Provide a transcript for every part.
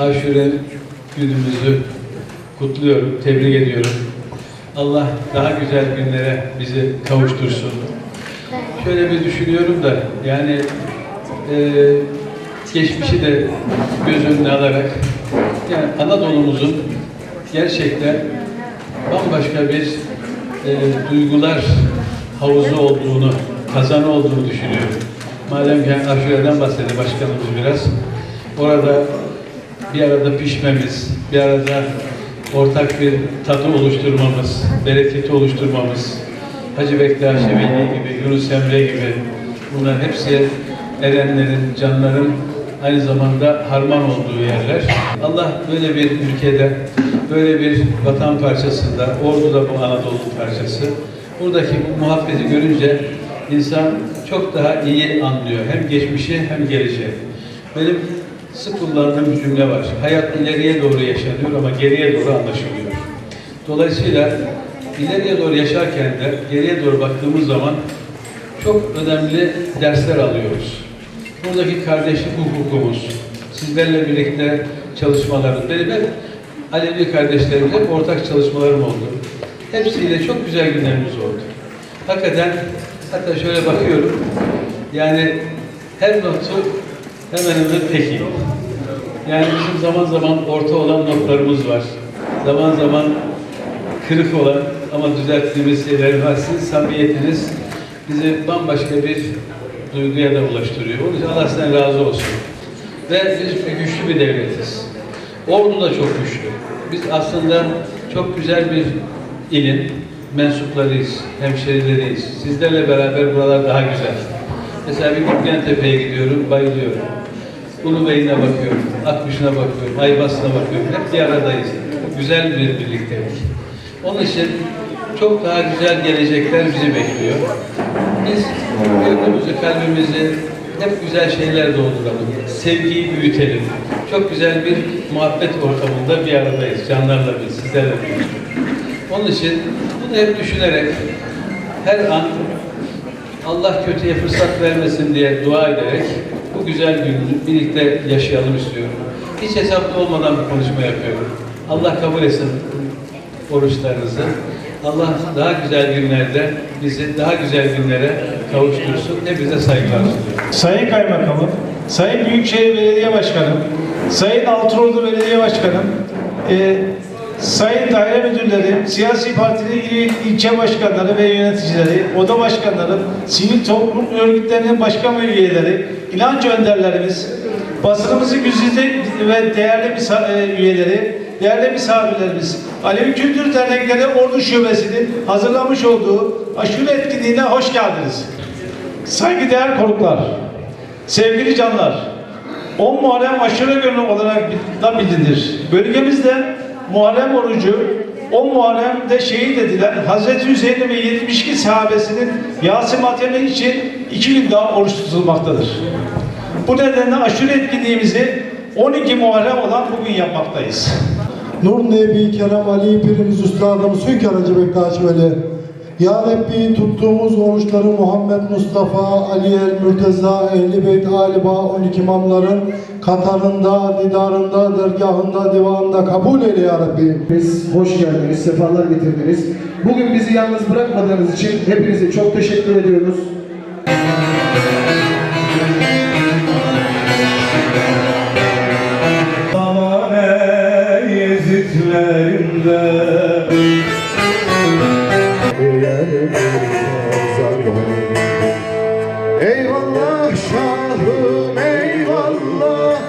Aşure günümüzü kutluyorum, tebrik ediyorum. Allah daha güzel günlere bizi kavuştursun. Şöyle bir düşünüyorum da yani e, geçmişi de göz önüne alarak yani Anadolu'muzun gerçekten bambaşka bir e, duygular havuzu olduğunu, kazanı olduğunu düşünüyorum. Madem ki aşureden bahsetti başkanımız biraz. Orada bir arada pişmemiz, bir arada ortak bir tadı oluşturmamız, bereketi oluşturmamız, Hacı Bektaş Veli gibi, Yunus Emre gibi bunların hepsi erenlerin, canların aynı zamanda harman olduğu yerler. Allah böyle bir ülkede, böyle bir vatan parçasında, Ordu da bu Anadolu parçası, buradaki bu muhabbeti görünce insan çok daha iyi anlıyor. Hem geçmişi hem geleceği. Benim sık kullandığım bir cümle var. Hayat ileriye doğru yaşanıyor ama geriye doğru anlaşılıyor. Dolayısıyla ileriye doğru yaşarken de geriye doğru baktığımız zaman çok önemli dersler alıyoruz. Buradaki kardeşlik hukukumuz, sizlerle birlikte çalışmalarım, benim hep Alevi kardeşlerimle ortak çalışmalarım oldu. Hepsiyle çok güzel günlerimiz oldu. Hakikaten, hatta şöyle bakıyorum, yani her notu hemen hemen peki. Yani bizim zaman zaman orta olan notlarımız var. Zaman zaman kırık olan ama düzelttiğimiz şeyler var. Samimiyetiniz bizi bambaşka bir duyguya da ulaştırıyor. Onun için Allah sizden razı olsun. Ve biz güçlü bir devletiz. Ordu da çok güçlü. Biz aslında çok güzel bir ilin mensuplarıyız, hemşerileriyiz. Sizlerle beraber buralar daha güzel. Mesela bir Gülgentepe'ye gidiyorum, bayılıyorum. Ulubey'ine bakıyorum, Akmış'ına bakıyorum, Aybas'ına bakıyorum. Hep bir aradayız. Güzel bir birliktelik. Onun için çok daha güzel gelecekler bizi bekliyor. Biz gönlümüzü, kalbimizi hep güzel şeyler dolduralım. Sevgiyi büyütelim. Çok güzel bir muhabbet ortamında bir aradayız. Canlarla biz, sizlerle birlikte. Onun için bunu hep düşünerek her an Allah kötüye fırsat vermesin diye dua ederek bu güzel günü birlikte yaşayalım istiyorum. Hiç hesaplı olmadan bir konuşma yapıyorum. Allah kabul etsin oruçlarınızı. Allah daha güzel günlerde bizi daha güzel günlere kavuştursun. Hepinize saygılar sunuyorum. Sayın Kaymakamım, Sayın Büyükşehir Belediye Başkanım, Sayın Altınordu Belediye Başkanım, e, Sayın daire müdürleri, siyasi partili il, ilçe başkanları ve yöneticileri, oda başkanları, sivil toplum örgütlerinin başkan ve üyeleri, inanç önderlerimiz, basınımızın güzide ve değerli e, üyeleri, değerli misafirlerimiz, Alevi Kültür Dernekleri Ordu Şubesi'nin hazırlamış olduğu aşure etkinliğine hoş geldiniz. Saygıdeğer konuklar, sevgili canlar, 10 Muharrem aşure günü olarak da bilinir. Bölgemizde Muharrem orucu 10 Muharrem'de şehit edilen Hazreti Hüseyin ve 72 sahabesinin Yasin matemi için iki gün daha oruç tutulmaktadır. Bu nedenle aşure etkinliğimizi 12 Muharrem olan bugün yapmaktayız. Nur Nebi Kerem Ali Pirimiz Üstadımız Hünkar Hacı Bektaş Veli. Ya Rabbi tuttuğumuz oruçları Muhammed Mustafa, Ali El Mürteza, Ehli Beyt Aliba, 12 imamların katarında, didarında, dergahında, divanında kabul eyle Ya Rabbi. Biz hoş geldiniz, sefalar getirdiniz. Bugün bizi yalnız bırakmadığınız için hepinize çok teşekkür ediyoruz. Yezitlerinde yer bir Eyvallah şahım eyvallah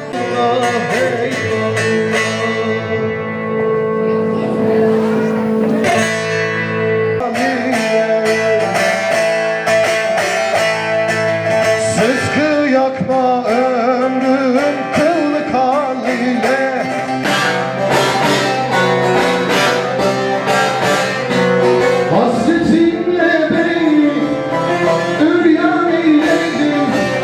Sıtkı yakma öl